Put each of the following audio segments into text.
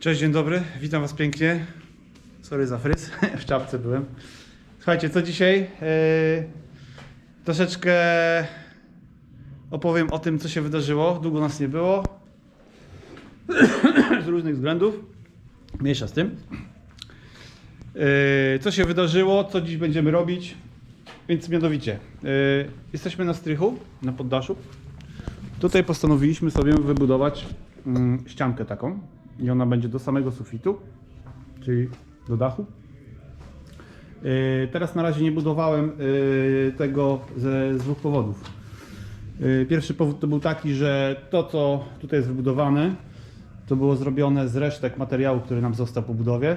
Cześć, dzień dobry, witam Was pięknie. Sorry za fryz, w czapce byłem. Słuchajcie, co dzisiaj? Yy, troszeczkę opowiem o tym, co się wydarzyło. Długo nas nie było. Z różnych względów. Mniejsza z tym. Yy, co się wydarzyło, co dziś będziemy robić. Więc mianowicie, yy, jesteśmy na strychu, na poddaszu. Tutaj postanowiliśmy sobie wybudować mm, ściankę taką i ona będzie do samego sufitu, czyli do dachu. Yy, teraz na razie nie budowałem yy, tego z dwóch powodów. Yy, Pierwszy powód to był taki, że to co tutaj jest wybudowane to było zrobione z resztek materiału, który nam został po budowie.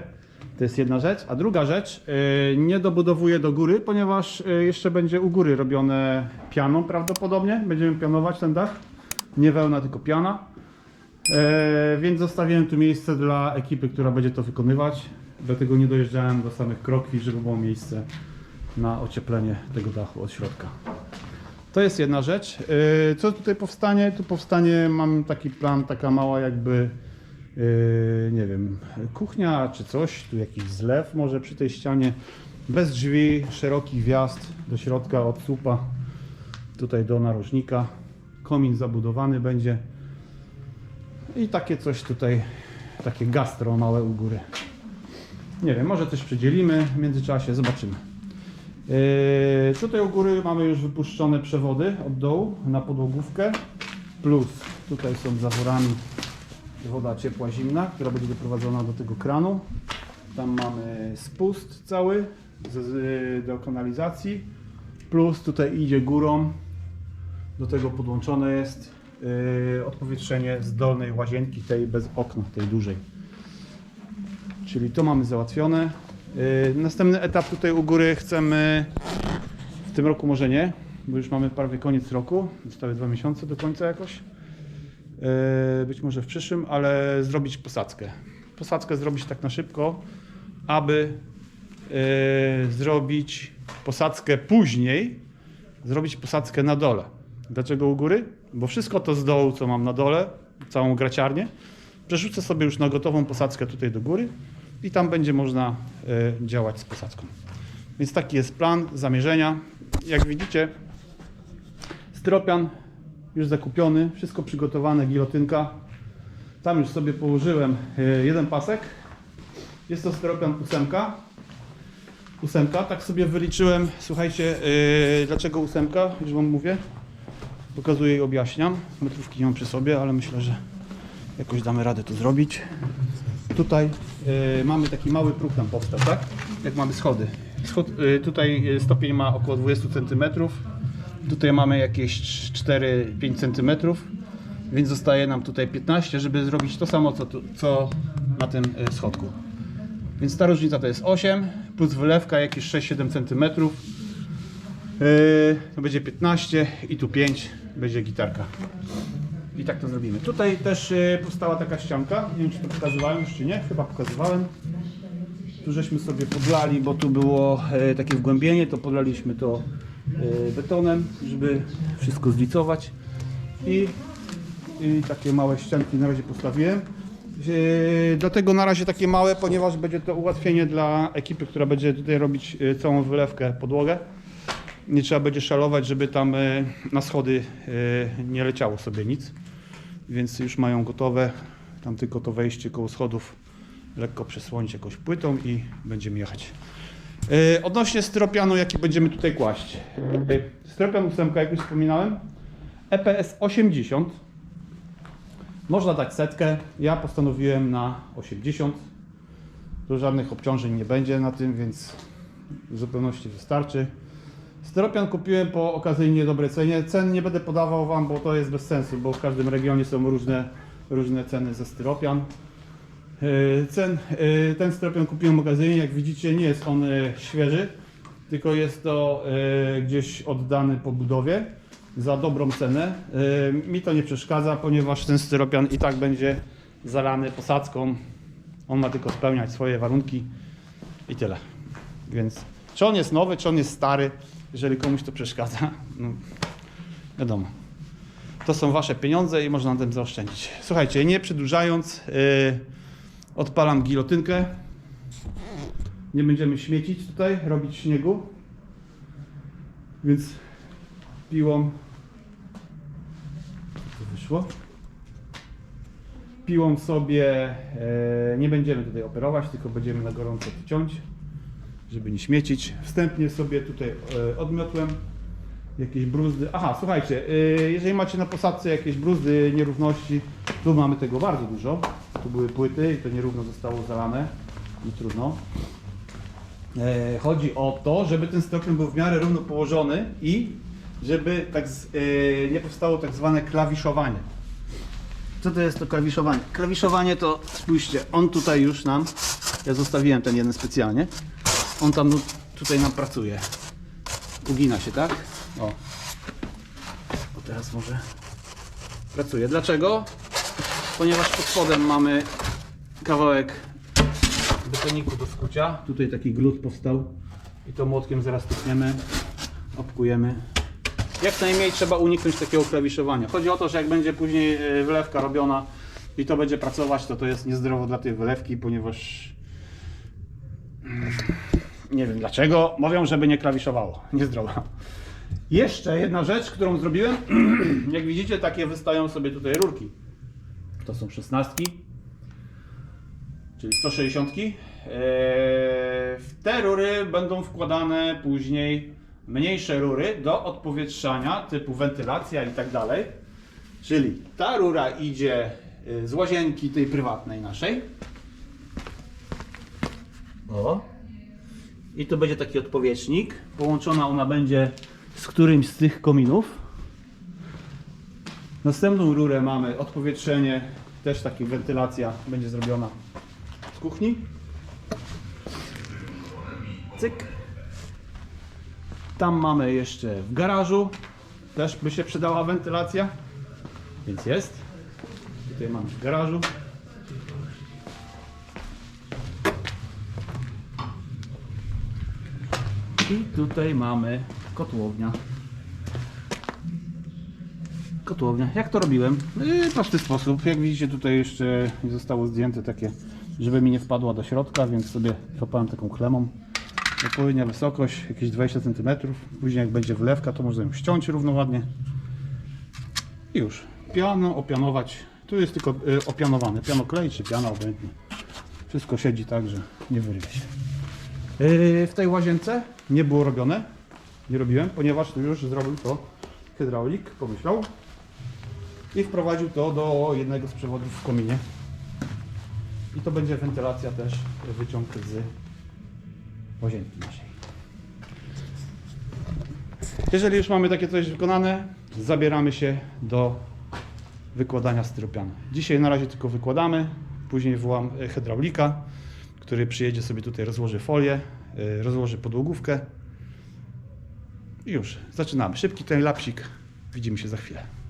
To jest jedna rzecz. A druga rzecz, nie dobudowuję do góry, ponieważ jeszcze będzie u góry robione pianą prawdopodobnie. Będziemy pianować ten dach. Nie wełna, tylko piana. E, więc zostawiłem tu miejsce dla ekipy, która będzie to wykonywać. Dlatego nie dojeżdżałem do samych krokwi, żeby było miejsce na ocieplenie tego dachu od środka. To jest jedna rzecz. E, co tutaj powstanie? Tu powstanie, mam taki plan, taka mała jakby, e, nie wiem, kuchnia czy coś, tu jakiś zlew może przy tej ścianie. Bez drzwi, szeroki wjazd do środka od słupa, tutaj do narożnika. Komin zabudowany będzie. I takie coś tutaj, takie gastro małe u góry. Nie wiem, może coś przedzielimy w międzyczasie, zobaczymy. Yy, tutaj u góry mamy już wypuszczone przewody od dołu na podłogówkę. Plus tutaj są zaworami woda ciepła, zimna, która będzie doprowadzona do tego kranu. Tam mamy spust cały z, z, do kanalizacji. Plus tutaj idzie górą do tego podłączone jest odpowietrzenie z dolnej łazienki, tej bez okna, tej dużej. Czyli to mamy załatwione. Yy, następny etap tutaj u góry chcemy w tym roku może nie, bo już mamy prawie koniec roku, zostały dwa miesiące do końca jakoś. Yy, być może w przyszłym, ale zrobić posadzkę. Posadzkę zrobić tak na szybko, aby zrobić posadzkę później, zrobić posadzkę na dole. Dlaczego u góry? Bo wszystko to z dołu, co mam na dole, całą graciarnię, przerzucę sobie już na gotową posadzkę tutaj do góry i tam będzie można y, działać z posadzką. Więc taki jest plan zamierzenia. Jak widzicie, styropian już zakupiony, wszystko przygotowane, gilotynka. Tam już sobie położyłem y, jeden pasek. Jest to styropian ósemka. Ósemka, tak sobie wyliczyłem, słuchajcie, yy, dlaczego ósemka, już wam mówię. Pokazuję i objaśniam. Metrówki nie mam przy sobie, ale myślę, że jakoś damy radę to zrobić. Tutaj yy, mamy taki mały próg tam powstał, tak? Jak mamy schody. Schod, yy, tutaj yy, stopień ma około 20 cm. Tutaj mamy jakieś 4-5 cm. Więc zostaje nam tutaj 15, żeby zrobić to samo, co, tu, co na tym schodku. Więc ta różnica to jest 8, plus wylewka jakieś 6-7 cm. Yy, to będzie 15 i tu 5 będzie gitarka. I tak to zrobimy. Tutaj też yy, powstała taka ścianka. Nie wiem czy to pokazywałem już czy nie. Chyba pokazywałem. Tu żeśmy sobie podlali, bo tu było yy, takie wgłębienie, to podlaliśmy to yy, betonem, żeby wszystko zlicować. I, I takie małe ścianki na razie postawiłem. Dlatego na razie takie małe, ponieważ będzie to ułatwienie dla ekipy, która będzie tutaj robić całą wylewkę, podłogę. Nie trzeba będzie szalować, żeby tam yy, na schody yy, nie leciało sobie nic. Więc już mają gotowe. Tam tylko to wejście koło schodów lekko przesłonić jakąś płytą i będziemy jechać. Yy, Odnośnie styropianu, jaki będziemy tutaj kłaść. Styropian ósemka, jak już wspominałem, EPS 80. Można dać setkę. Ja postanowiłem na 80. Tu żadnych obciążeń nie będzie na tym, więc w zupełności wystarczy. Styropian kupiłem po okazyjnie dobrej cenie. Cen nie będę podawał Wam, bo to jest bez sensu, bo w każdym regionie są różne, różne ceny za styropian. Yy, Cen, yy, ten styropian kupiłem okazyjnie, jak widzicie nie jest on yy, świeży, tylko jest to gdzieś oddany po budowie za dobrą cenę. Mi to nie przeszkadza, ponieważ ten styropian i tak będzie zalany posadzką. On ma tylko spełniać swoje warunki i tyle. Więc czy on jest nowy, czy on jest stary, jeżeli komuś to przeszkadza, no wiadomo. To są wasze pieniądze i można na tym zaoszczędzić. Słuchajcie, nie przedłużając, yy, Odpalam gilotynkę. Nie będziemy śmiecić tutaj, robić śniegu. Więc piłą. To wyszło? Piłą sobie e, nie będziemy tutaj operować, tylko będziemy na gorąco ciąć, żeby nie śmiecić. Wstępnie sobie tutaj e, odmiotłem jakieś bruzdy. Aha, słuchajcie, e, jeżeli macie na posadce jakieś bruzdy, nierówności, tu mamy tego bardzo dużo. Tu były płyty i to nierówno zostało zalane. Nie trudno. E, chodzi o to, żeby ten styropian był w miarę równo położony i żeby tak z, nie powstało tak zwane klawiszowanie. Co to jest to klawiszowanie? Klawiszowanie to, spójrzcie, on tutaj już nam, ja zostawiłem ten jeden specjalnie, on tam tutaj nam pracuje. Ugina się, tak? O. O teraz może pracuje. Dlaczego? Ponieważ pod spodem mamy kawałek betoniku do skucia. Tutaj taki glut powstał i to młotkiem zaraz tykniemy, obkujemy. Jak najmniej trzeba uniknąć takiego klawiszowania. Chodzi o to, że jak będzie później e, wylewka robiona i to będzie pracować, to to jest niezdrowo dla tej wylewki, ponieważ nie wiem dlaczego, mówią, żeby nie klawiszowało. Niezdrowo. Jeszcze jedna rzecz, którą zrobiłem. Jak widzicie, takie wystają sobie tutaj rurki. To są szesnastki, czyli 160. Eee, W te rury będą wkładane później mniejsze rury do odpowietrzania typu wentylacja i tak dalej. Czyli ta rura idzie y, z łazienki tej prywatnej naszej. O. I to będzie taki odpowietrznik. Połączona ona będzie z którymś z tych kominów. Następną rurę mamy odpowietrzenie, też taka wentylacja będzie zrobiona z kuchni. Cyk. Tam mamy jeszcze w garażu, też by się przydała wentylacja, więc jest. Tutaj mamy w garażu. I tutaj mamy kotłownia. Kotłownia. Jak to robiłem? Yy, prosty sposób. Jak widzicie tutaj jeszcze zostało zdjęte takie, żeby mi nie wpadła do środka, więc sobie kopałem taką klemą. Odpowiednia wysokość, jakieś 20 cm. Później jak będzie wylewka, to można ją ściąć równo ładnie. I już. Piano opianować. Tu jest tylko y, opianowane. Piano klej czy piana obojętnie. Wszystko siedzi tak, że nie wyrwie się. Yy, w tej łazience nie było robione. Nie robiłem, ponieważ już zrobił to hydraulik, pomyślał. I wprowadził to do jednego z przewodów w kominie. I to będzie wentylacja też, wyciąg z łazienki naszej. Jeżeli już mamy takie coś wykonane, zabieramy się do wykładania styropianu. Dzisiaj na razie tylko wykładamy, później wołam e, hydraulika, który przyjedzie sobie tutaj, rozłoży folię, e, rozłoży podłogówkę i już, zaczynamy. Szybki ten lapsik, widzimy się za chwilę.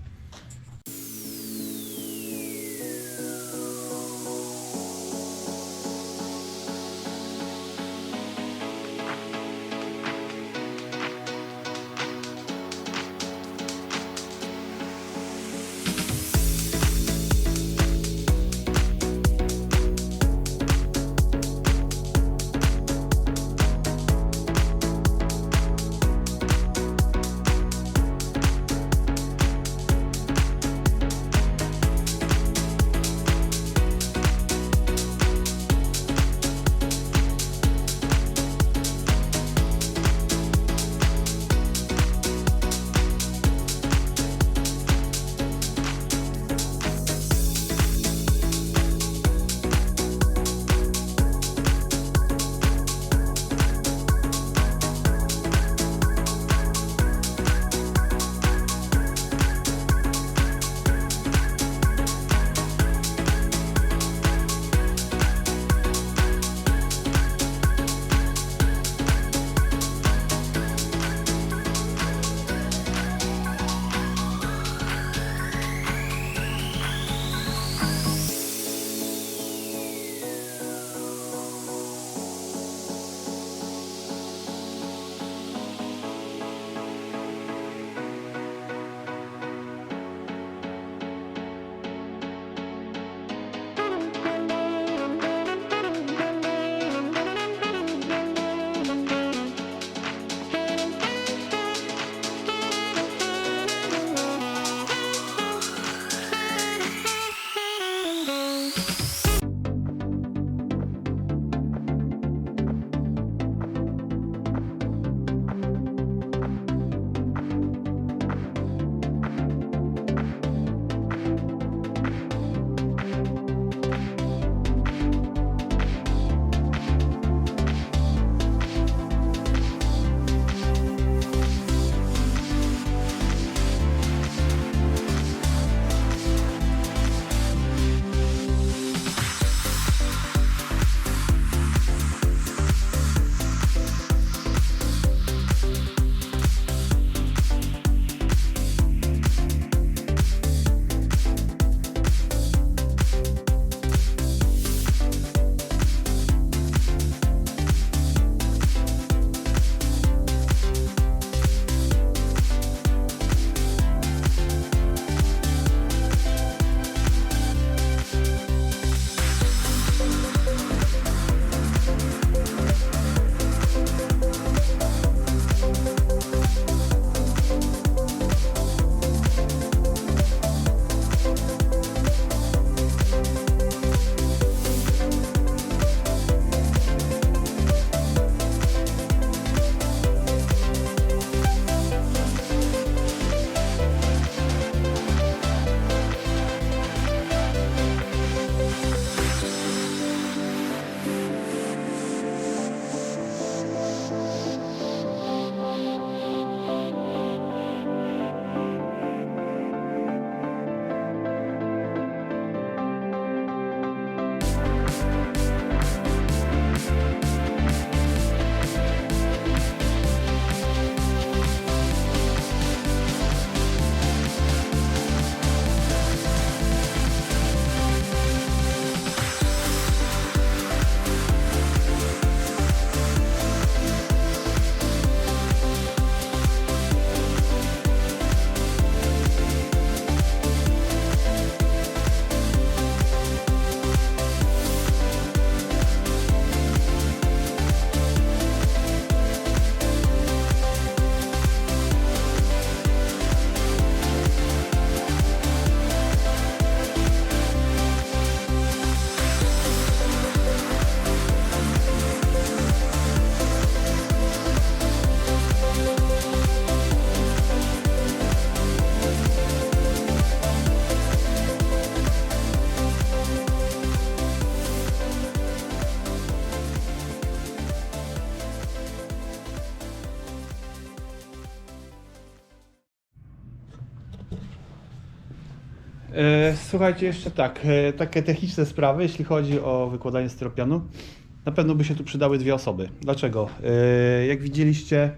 Słuchajcie, jeszcze tak, e, takie techniczne sprawy, jeśli chodzi o wykładanie styropianu. Na pewno by się tu przydały dwie osoby. Dlaczego? E, Jak widzieliście,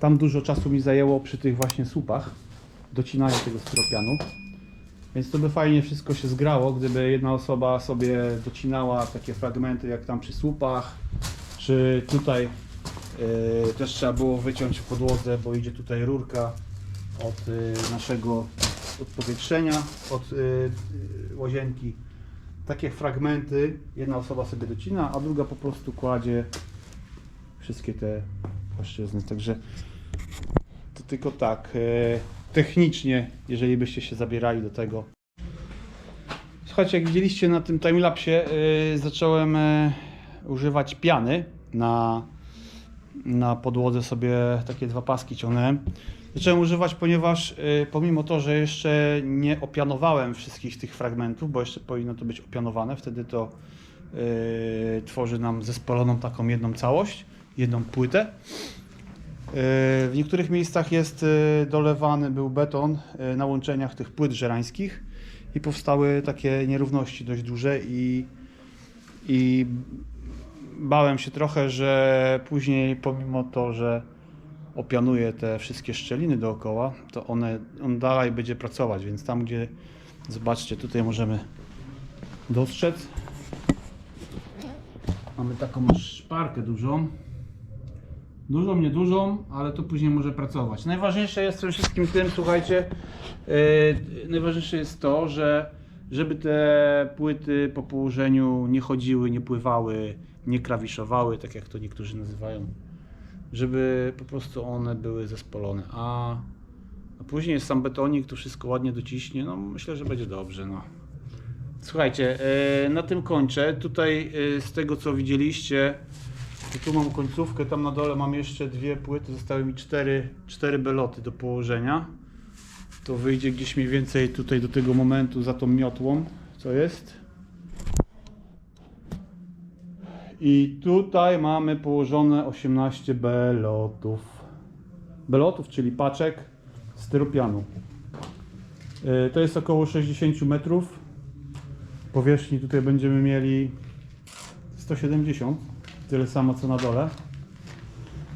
tam dużo czasu mi zajęło przy tych właśnie słupach docinania tego styropianu. Więc to by fajnie wszystko się zgrało, gdyby jedna osoba sobie docinała takie fragmenty jak tam przy słupach, czy tutaj e, też trzeba było wyciąć w podłodze, bo idzie tutaj rurka od e, naszego odpowietrzenia, od y, y, łazienki. Takie fragmenty jedna osoba sobie docina, a druga po prostu kładzie wszystkie te płaszczyzny. Także to tylko tak. e, Technicznie, jeżeli byście się zabierali do tego. Słuchajcie, jak widzieliście na tym timelapsie, y, zacząłem e, używać piany na, na podłodze sobie takie dwa paski ciągnąłem. Zacząłem używać, ponieważ y, pomimo to, że jeszcze nie opianowałem wszystkich tych fragmentów, bo jeszcze powinno to być opianowane, wtedy to y, tworzy nam zespoloną taką jedną całość, jedną płytę. Y, W niektórych miejscach jest y, dolewany był beton y, na łączeniach tych płyt żerańskich i powstały takie nierówności dość duże i, i bałem się trochę, że później pomimo to, że opianuje te wszystkie szczeliny dookoła, to one, on dalej będzie pracować, więc tam gdzie zobaczcie, tutaj możemy dostrzec. Mamy taką szparkę dużą. Dużą, niedużą, ale to później może pracować. Najważniejsze jest przede wszystkim tym, słuchajcie, yy, najważniejsze jest to, że żeby te płyty po położeniu nie chodziły, nie pływały, nie klawiszowały, tak jak to niektórzy nazywają żeby po prostu one były zespolone. A, a później sam betonik, to wszystko ładnie dociśnie. No myślę, że będzie dobrze. No. Słuchajcie, e, na tym kończę. Tutaj e, z tego co widzieliście, tu mam końcówkę, tam na dole mam jeszcze dwie płyty, zostały mi cztery, cztery beloty do położenia. To wyjdzie gdzieś mniej więcej tutaj do tego momentu za tą miotłą, co jest. I tutaj mamy położone 18 belotów. Belotów, czyli paczek styropianu. Yy, To jest około 60 metrów. Powierzchni tutaj będziemy mieli 170, tyle samo co na dole.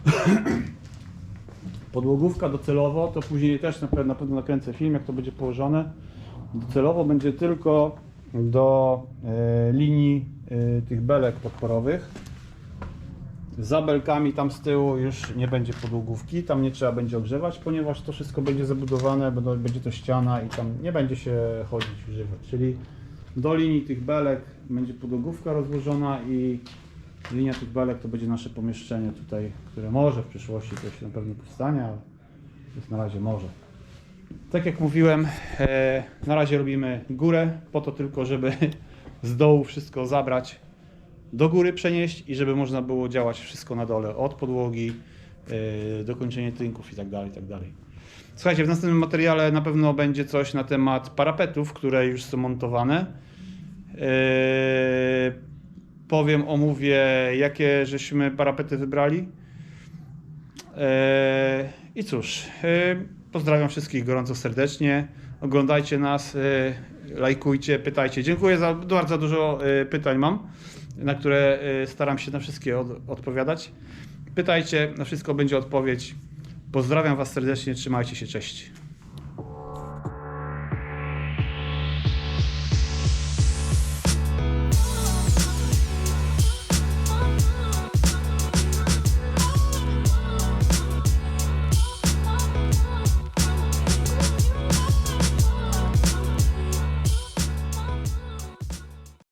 Podłogówka docelowo, to później też na pewno, na pewno nakręcę film, jak to będzie położone. Docelowo będzie tylko do e, linii e, tych belek podporowych. Za belkami tam z tyłu już nie będzie podłogówki, tam nie trzeba będzie ogrzewać, ponieważ to wszystko będzie zabudowane, będzie to ściana i tam nie będzie się chodzić, używać. Czyli do linii tych belek będzie podłogówka rozłożona i linia tych belek to będzie nasze pomieszczenie tutaj, które może w przyszłości się na pewno powstanie, ale jest na razie może. Tak jak mówiłem, e, na razie robimy górę, po to tylko, żeby z dołu wszystko zabrać, do góry przenieść i żeby można było działać wszystko na dole, od podłogi, e, dokończenie tynków i tak dalej, tak dalej. Słuchajcie, w następnym materiale na pewno będzie coś na temat parapetów, które już są montowane. E, powiem, omówię, jakie żeśmy parapety wybrali. I cóż, pozdrawiam wszystkich gorąco serdecznie. Oglądajcie nas, e, lajkujcie, pytajcie. Dziękuję za bardzo dużo e, pytań mam, na które e, staram się na wszystkie od, odpowiadać. Pytajcie, na wszystko będzie odpowiedź. Pozdrawiam Was serdecznie, trzymajcie się, cześć.